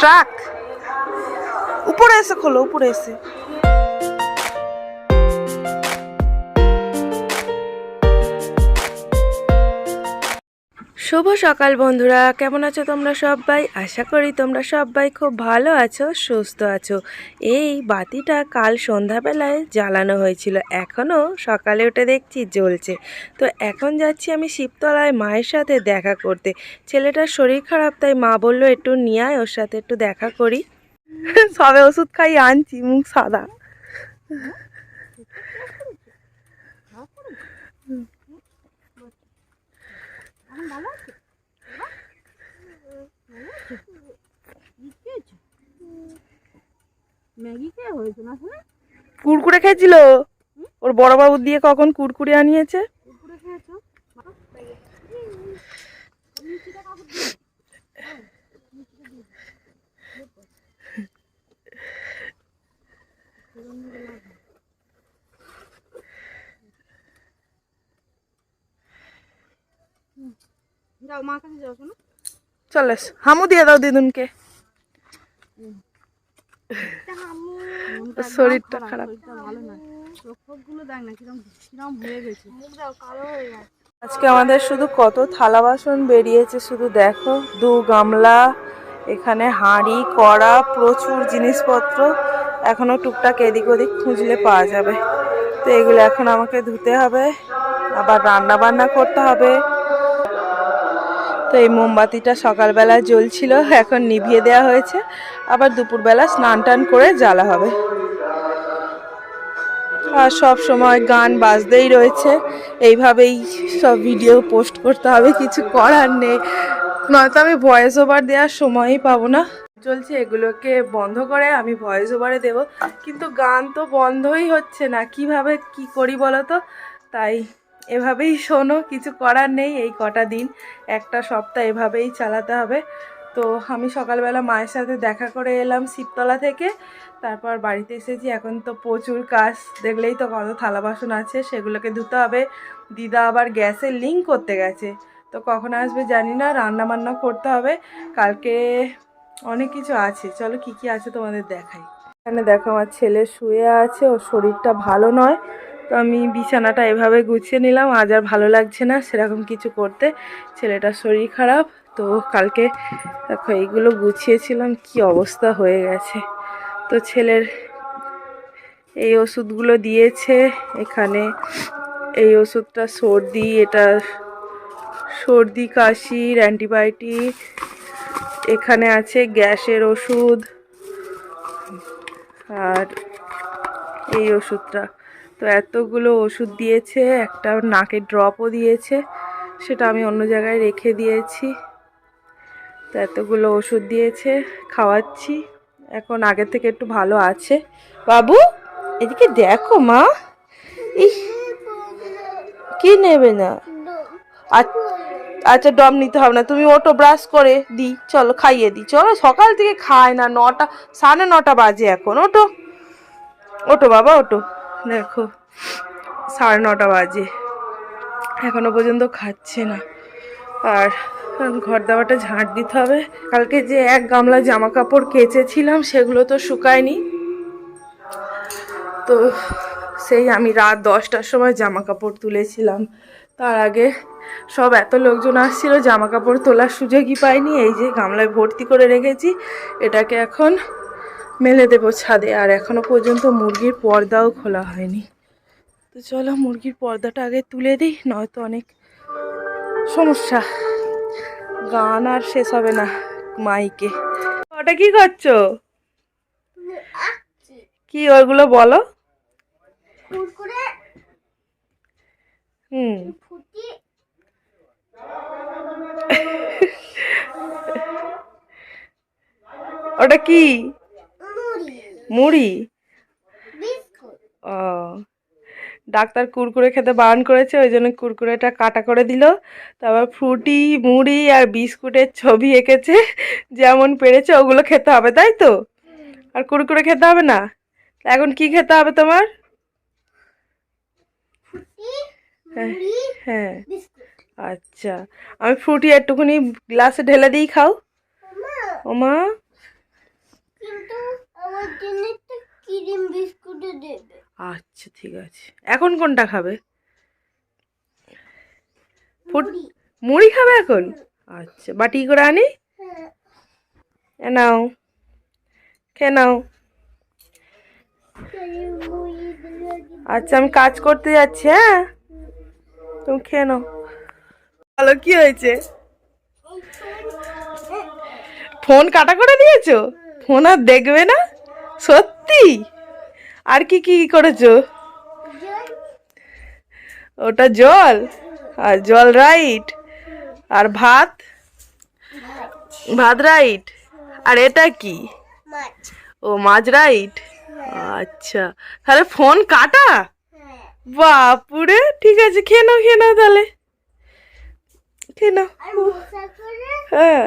Truck. উপরে এসে খোলো উপরে এসে। শুভ সকাল বন্ধুরা, কেমন আছো তোমরা সবাই? আশা করি তোমরা সবাই খুব ভালো আছো, সুস্থ আছো। এই বাতিটা কাল সন্ধ্যাবেলায় জ্বালানো হয়েছিল এখনও সকালে উঠে দেখছি জ্বলছে। তো এখন যাচ্ছি আমি শিবতলায় মায়ের সাথে দেখা করতে। ছেলেটার শরীর খারাপ, তাই মা বলল, একটু নিয়ে ওর সাথে একটু দেখা করি। সবে ওষুধ খাই আনছি, মুখ সাদা ম্যাগি কে হয়েছে না শুনে কুরকুরে খেয়েছিল ওর বড় বাবু দিয়ে কখন কুরকুরে আনিয়েছে খেয়েছো যাও মা কাছে যাও শোনো চলে। হামু দিয়ে দাও দিদুনকে একদম শরীরটা খারাপ। আজকে আমাদের শুধু কত থালা বাসন বেরিয়েছে শুধু দেখো। দু গামলা এখানে হাঁড়ি কড়া প্রচুর জিনিসপত্র। এখনও টুকটাক এদিক ওদিক খুঁজলে পাওয়া যাবে। তো এগুলো এখন আমাকে ধুতে হবে আবার রান্না বান্না করতে হবে। তো এই মোমবাতিটা সকালবেলা জ্বলছিল, এখন নিভিয়ে দেওয়া হয়েছে। আবার দুপুরবেলা স্নান টান করে জ্বালা হবে। আর সব সময় গান বাজতেই রয়েছে। এইভাবেই সব ভিডিও পোস্ট করতে হবে, কিছু করার নেই। নয়তো আমি ভয়েস ওভার দেওয়ার সময়ই পাবো না। চলছে, এগুলোকে বন্ধ করে আমি ভয়েস ওভারে দেব। কিন্তু গান তো বন্ধই হচ্ছে না, কীভাবে কি করি বলো তো? তাই এভাবেই শোনো, কিছু করার নেই এই কটা দিন। একটা সপ্তাহ এভাবেই চালাতে হবে। তো আমি সকালবেলা মায়ের সাথে দেখা করে এলাম শিবতলা থেকে। তারপর বাড়িতে এসেছি, এখন তো প্রচুর কাজ। দেখলেই তো কত থালা বাসন আছে, সেগুলোকে ধুতে হবে। দিদা আবার গ্যাসের লিঙ্ক করতে গেছে। তো কখন আসবে জানি না রান্না বান্না করতে হবে। কালকে অনেক কিছু আছে। চলো কি কি আছে তোমাদের দেখাই। এখানে দেখো আমার ছেলে শুয়ে আছে, ওর শরীরটা ভালো নয়। তো আমি বিছানাটা এভাবে গুছিয়ে নিলাম। আজ আর ভালো লাগছে না সেরকম কিছু করতে। ছেলেটার শরীর খারাপ, তো কালকে দেখো এইগুলো গুছিয়েছিলাম, কি অবস্থা হয়ে গেছে। তো ছেলের এই ওষুধগুলো দিয়েছে, এখানে এই ওষুধটা সর্দি, এটা সর্দি, কাশির অ্যান্টিবায়োটিক, এখানে আছে গ্যাসের ওষুধ, আর এই ওষুধটা। তো এতগুলো ওষুধ দিয়েছে, একটা নাকের ড্রপও দিয়েছে, সেটা আমি অন্য জায়গায় রেখে দিয়েছি। তো এতগুলো ওষুধ দিয়েছে, খাওয়াচ্ছি। এখন আগের থেকে একটু ভালো আছে। বাবু, এদিকে দেখো মা। কি নেবে না? আচ- আচ্ছা ডম নিতে হবে না। তুমি ওটো ব্রাশ করে দি, চলো খাইয়ে দি। চলো, সকাল থেকে খায় না, নটা, সাড়ে নটা বাজে এখন। ওটো ওটো বাবা, ওটো। দেখো, সাড়ে নটা বাজে। এখনও পর্যন্ত খাচ্ছে না। আর ঘর দাওয়াটা ঝাঁট দিতে হবে। কালকে যে এক গামলা জামা কাপড় কেচেছিলাম, সেগুলো তো শুকায়নি। তো সেই আমি রাত দশটার সময় জামা কাপড় তুলেছিলাম। তার আগে সব এত লোকজন আসছিল জামা কাপড় তোলার সুযোগই পাইনি। এই যে গামলায় ভর্তি করে রেখেছি, এটাকে এখন মেলে দেবো ছাদে। আর এখনও পর্যন্ত মুরগির পর্দাও খোলা হয়নি। তো চলো মুরগির পর্দাটা আগে তুলে দিই নয়তো অনেক সমস্যা। গান আর শেষ হবে না মাইকে। ওটা কি করছ? কি ওইগুলো বলো? হুম। ওটা কি? মুড়ি? ও। ডাক্তার কুরকুরে খেতে বারণ করেছে ওই জন্য কুরকুরেটা কাটা করে দিল। তারপর ফ্রুটি মুড়ি আর বিস্কুটের ছবি এঁকেছে যেমন পেরেছে ওগুলো খেতে হবে তাই তো? আর কুরকুরে খেতে হবে না? এখন কি খেতে হবে তোমার? হ্যাঁ হ্যাঁ। আচ্ছা। আমি ফ্রুটি একটুখানি গ্লাসে ঢেলে দিই খাও। মা ওমা। কিন্তু আমার জন্য একটা ক্রিম বিস্কুটও দেবে। আচ্ছা ঠিক আছে। এখন কোনটা খাবে? মুড়ি। খাবে এখন? আচ্ছা বাটি করে আনি? হ্যাঁ। এ নাও। খেয়ে নাও। তাই মুড়ি দিলে দিবে। আচ্ছা আমি কাজ করতে যাচ্ছি হ্যাঁ? তুমি খেয়ে নাও। ভালো কি হয়েছে? ফোন কাটা করে দিয়েছ? ফোন আর দেখবে না? সত্যি? আর কি কি করেছ? ওটা জল? আর জল রাইট? আর ভাত? ভাত। রাইট? আর এটা কি? ও মাছ রাইট? আচ্ছা। তাহলে ফোন কাটা? বাপুরে ঠিক আছে খেয়ে নাও খেয়ে নাও তাহলে। খেয়ে নাও। হ্যাঁ।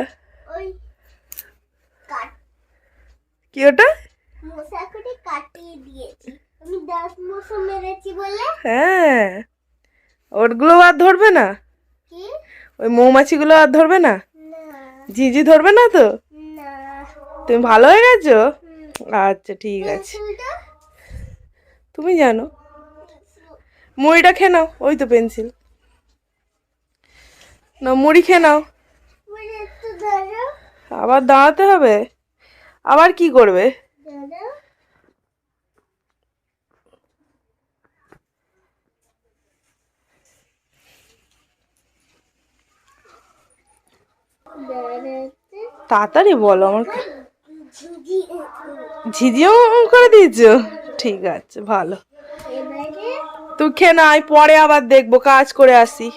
কি ওটা? কাটিয়ে দিয়েছি। আমি দশ মশা মেরেছি বলে? হ্যাঁ ওরগুলো আর ধরবে না? কি? ওই মৌমাছিগুলো আর ধরবে না? ঝিঝি ধরবে না তো? তুমি ভালো হয়ে গেছো? আচ্ছা ঠিক আছে। তুমি জানো মুড়িটা খেয়ে নাও ওই তো পেন্সিল। না মুড়ি খেয়ে নাও। আবার দাঁড়াতে হবে? আবার কি করবে? তাড়াতাড়ি বলো আমার ঝিঝিও করে দিয়েছ? ঠিক আছে, ভালো। তুই খেয়ে না আমি পরে আবার দেখব, কাজ করে আসি।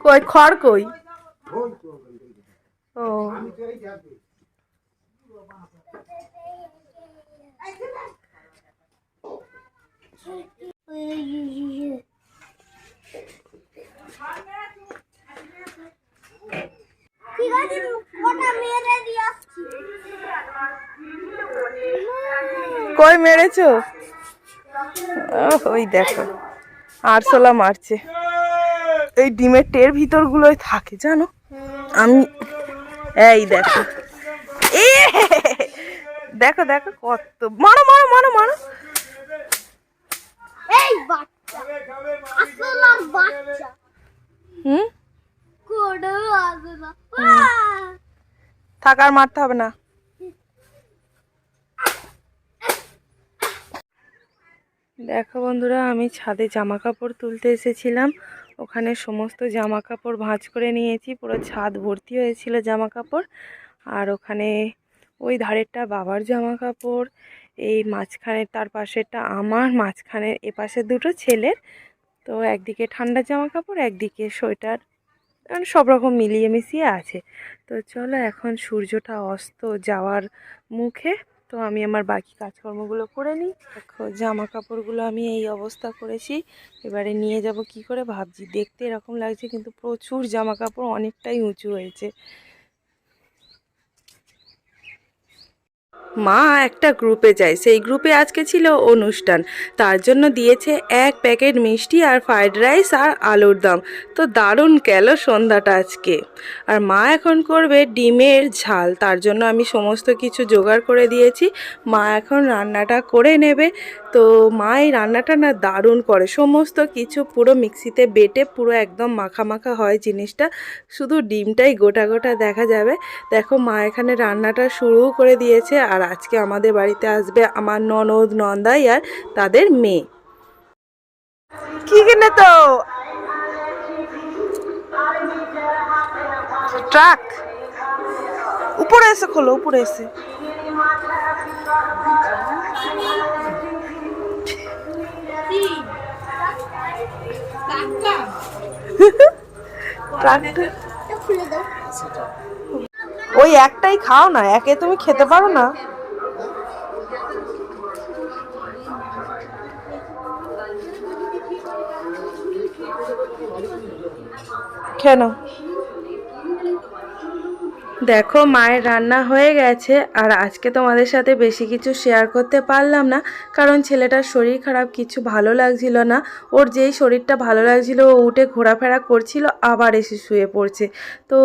কই, খড় কই? ও কটা মেরে দিয়ে আসছি কই মেরেছো? ওই দেখো আরশোলা মারছে। এই ডিমের টের ভিতরগুলোই থাকে জানো? আমি এই দেখো। এ! দেখো দেখো কত মারো মারো মারো মারো। এই বাচ্চা বাচ্চা। হুম? থাক আর মারতে হবে না। দেখো বন্ধুরা আমি ছাদে জামা কাপড় তুলতে এসেছিলাম। ওখানে সমস্ত জামা কাপড় ভাঁজ করে নিয়েছি। পুরো ছাদ ভর্তি হয়েছিল জামা কাপড় আর ওখানে ওই ধারেরটা বাবার জামা কাপড় এই মাঝখানে তার পাশেরটা আমার মাঝখানের এপাশে দুটো ছেলের। তো একদিকে ঠান্ডা জামা কাপড় একদিকে সোয়েটার। মানে সব রকম মিলিয়ে মিশিয়ে আছে। তো চলো এখন সূর্যটা অস্ত যাওয়ার মুখে, তো আমি আমার বাকি কাজকর্মগুলো করে নিই। দেখো জামা কাপড়গুলো আমি এই অবস্থা করেছি। এবারে নিয়ে যাব কি করে ভাবছি? দেখতে এরকম লাগছে কিন্তু প্রচুর জামা কাপড় অনেকটাই উঁচু হয়েছে। মা একটা গ্রুপে যায়। সেই গ্রুপে আজকে ছিল অনুষ্ঠান। তার জন্য দিয়েছে এক প্যাকেট মিষ্টি আর ফ্রাইড রাইস আর আলুর দম। তো দারুণ গেল সন্ধ্যাটা আজকে। আর মা এখন করবে ডিমের ঝাল। তার জন্য আমি সমস্ত কিছু জোগাড় করে দিয়েছি। মা এখন রান্নাটা করে নেবে। তো মা এই রান্নাটা না দারুণ করে। সমস্ত কিছু পুরো মিক্সিতে বেটে পুরো একদম মাখা মাখা হয় জিনিসটা। শুধু ডিমটাই গোটা গোটা দেখা যাবে। দেখো মা এখানে রান্নাটা শুরু করে দিয়েছে আর আজকে আমাদের বাড়িতে আসবে আমার ননদ নন্দাই আর তাদের মেয়ে। কি কিনে তো? ট্রাক? উপরে এসে খোলো উপরে এসে। ট্রাকটা? খুলে দাও। ওই একটাই খাও না, একে তুমি খেতে পারো না। কেন দেখো, মায়ের রান্না হয়ে গেছে, আর আজকে তোমাদের সাথে বেশি কিছু শেয়ার করতে পারলাম না, কারণ ছেলেটার শরীর খারাপ, কিছু ভালো লাগছিল না। ওর যেই শরীরটা ভালো লাগছিল, ও উঠে ঘোরাফেরা করছিল, আবার এসে শুয়ে পড়ছে। তো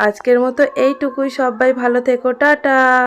আজকের মতো এইটুকুই সবাই ভালো থেকো টাটা।